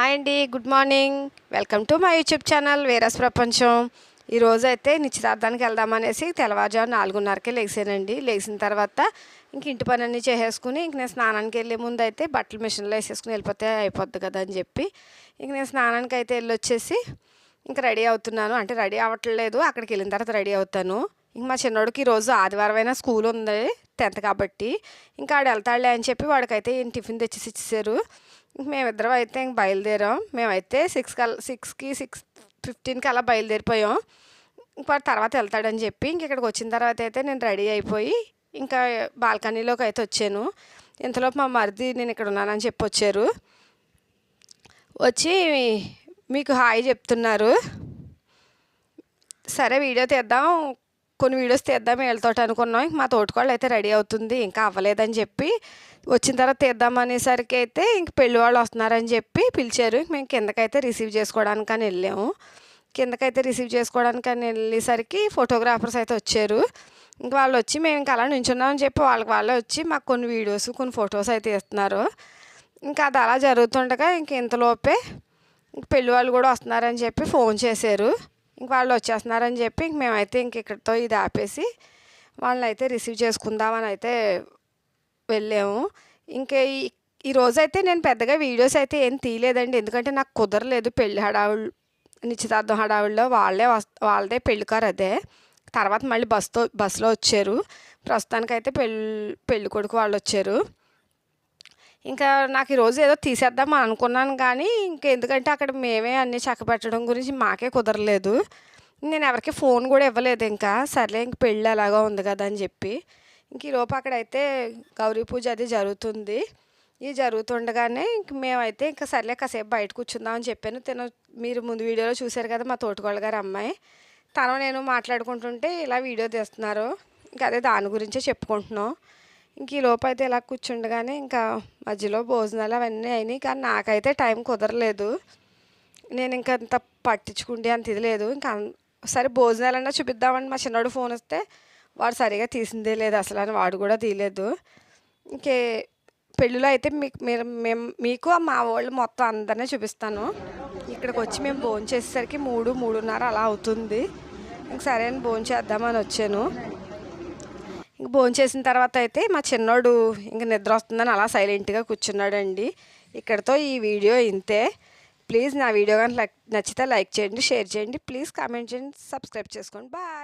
Hi అండి good morning. Welcome to my YouTube channel వేరస్ ప్రపంచం. ఈరోజు అయితే నిశ్చితార్థానికి వెళ్దామనేసి తెల్లవారుజాము నాలుగున్నరకే లేచానండి. లేచిన తర్వాత ఇంక ఇంటి పని అన్నీ చేసేసుకుని ఇంక నేను స్నానానికి వెళ్ళే ముందు అయితే బట్టలు మిషన్లో వేసేసుకుని వెళ్ళిపోతే అయిపోద్ది కదా అని చెప్పి ఇంక నేను స్నానానికి అయితే వెళ్ళి వచ్చేసి ఇంకా రెడీ అవుతున్నాను. అంటే రెడీ అవ్వట్లేదు అక్కడికి వెళ్ళిన తర్వాత రెడీ అవుతాను. ఇంక మా చిన్నోడికి ఈరోజు ఆదివారం అయినా స్కూల్ ఉంది టెన్త్ కాబట్టి. ఇంకా ఆడు వెళ్తాడులే అని చెప్పి వాడికైతే టిఫిన్ తెచ్చేసి ఇచ్చేసారు ఇంక మేమిద్దరం అయితే ఇంక బయలుదేరాం. మేమైతే సిక్స్ కల్ సిక్స్కి సిక్స్ ఫిఫ్టీన్కి అలా బయలుదేరిపోయాం. ఇంకా తర్వాత వెళ్తాడని చెప్పి ఇంక ఇక్కడికి వచ్చిన తర్వాత అయితే నేను రెడీ అయిపోయి ఇంకా బాల్కనీలోకి అయితే వచ్చాను. ఇంతలోపు మా మరిది నేను ఇక్కడ ఉన్నానని చెప్పి వచ్చారు. వచ్చి మీకు హాయ్ చెప్తున్నారు. సరే వీడియో తీద్దాం. కొన్ని వీడియోస్ తీద్దాం వీళ్ళతో అనుకున్నాం. మా తోటకోళ్ళు అయితే రెడీ అవుతుంది. ఇంకా అవ్వలేదని చెప్పి వచ్చిన తర్వాత తీద్దామనేసరికి అయితే ఇంక పెళ్ళి వాళ్ళు వస్తున్నారని చెప్పి పిలిచారు. మేము కిందకైతే రిసీవ్ చేసుకోవడానికి అని వెళ్ళాము. కిందకైతే రిసీవ్ చేసుకోవడానికి అని వెళ్ళేసరికి ఫోటోగ్రాఫర్స్ అయితే వచ్చారు. ఇంక వాళ్ళు వచ్చి మేము ఇంకా అలా నించున్నామని చెప్పి వాళ్ళకి వాళ్ళే వచ్చి మాకు కొన్ని వీడియోస్ కొన్ని ఫొటోస్ అయితే ఇస్తున్నారు. ఇంకా అది అలా జరుగుతుండగా ఇంక ఇంతలోపే ఇంక పెళ్ళి వాళ్ళు కూడా వస్తున్నారని చెప్పి ఫోన్ చేశారు. ఇంక వాళ్ళు వచ్చేస్తున్నారని చెప్పి ఇంక మేమైతే ఇంక ఇక్కడితో ఇది ఆపేసి వాళ్ళని అయితే రిసీవ్ చేసుకుందామని అయితే వెళ్ళాము. ఇంకా ఈ అయితే రోజైతే నేను పెద్దగా వీడియోస్ అయితే ఏం తీయలేదండి. ఎందుకంటే నాకు కుదరలేదు పెళ్ళి హడావుళ్ళు నిశ్చితార్థం హడావుల్లో వాళ్ళే వస్ వాళ్ళదే పెళ్ళికారు అదే. తర్వాత మళ్ళీ బస్తో బస్సులో వచ్చారు. ప్రస్తుతానికైతే పెళ్ళి పెళ్ళి కొడుకు వాళ్ళు వచ్చారు. ఇంకా నాకు ఈరోజు ఏదో తీసేద్దాం అనుకున్నాను కానీ ఇంకెందుకంటే అక్కడ మేమే అన్నీ చక్కబెట్టడం గురించి మాకే కుదరలేదు. నేను ఎవరికి ఫోన్ కూడా ఇవ్వలేదు ఇంకా. సర్లే ఇంక పెళ్ళి అలాగా ఉంది కదా అని చెప్పి. ఇంక ఈలోపు అక్కడైతే గౌరీ పూజ అది జరుగుతుంది. ఇది జరుగుతుండగానే ఇంక మేమైతే ఇంకా సర్లే కాసేపు బయట కూర్చుందామని చెప్పాను. తిన మీరు ముందు వీడియోలో చూశారు కదా మా తోటకోళ్ళ గారు అమ్మాయి. తను నేను మాట్లాడుకుంటుంటే ఇలా వీడియో తీస్తున్నారు. ఇంకా అదే దాని గురించే చెప్పుకుంటున్నాం. ఇంక ఈ లోపు అయితే ఇలా కూర్చుండగానే ఇంకా మధ్యలో భోజనాలు అవన్నీ అయినాయి. కానీ నాకైతే టైం కుదరలేదు. నేను ఇంకా అంత పట్టించుకుంటే అంత ఇది లేదు. ఇంకా సరే భోజనాలన్నా చూపిద్దామని మా చిన్నోడు ఫోన్ వస్తే వాడు సరిగా తీసిందే లేదు అసలు అని వాడు కూడా తీయలేదు. ఇంకే పెళ్ళిలో అయితే మీకు మీరు మేము మీకు మా వాళ్ళు మొత్తం అందరినీ చూపిస్తాను. ఇక్కడికి వచ్చి మేము భోజనం చేసేసరికి మూడు మూడున్నర అలా అవుతుంది. ఇంక సరే అని భోజనం చేద్దామని వచ్చాను. ఇంక భోంచేసిన తర్వాత అయితే మా చిన్నోడు ఇంక నిద్ర వస్తుందని అలా సైలెంట్గా కూర్చున్నాడండి. ఇక్కడతో ఈ వీడియో ఇంతే. ప్లీజ్ నా వీడియో కానీ నచ్చితే లైక్ చేయండి షేర్ చేయండి. ప్లీజ్ కామెంట్ చేయండి సబ్స్క్రైబ్ చేసుకోండి. బాయ్.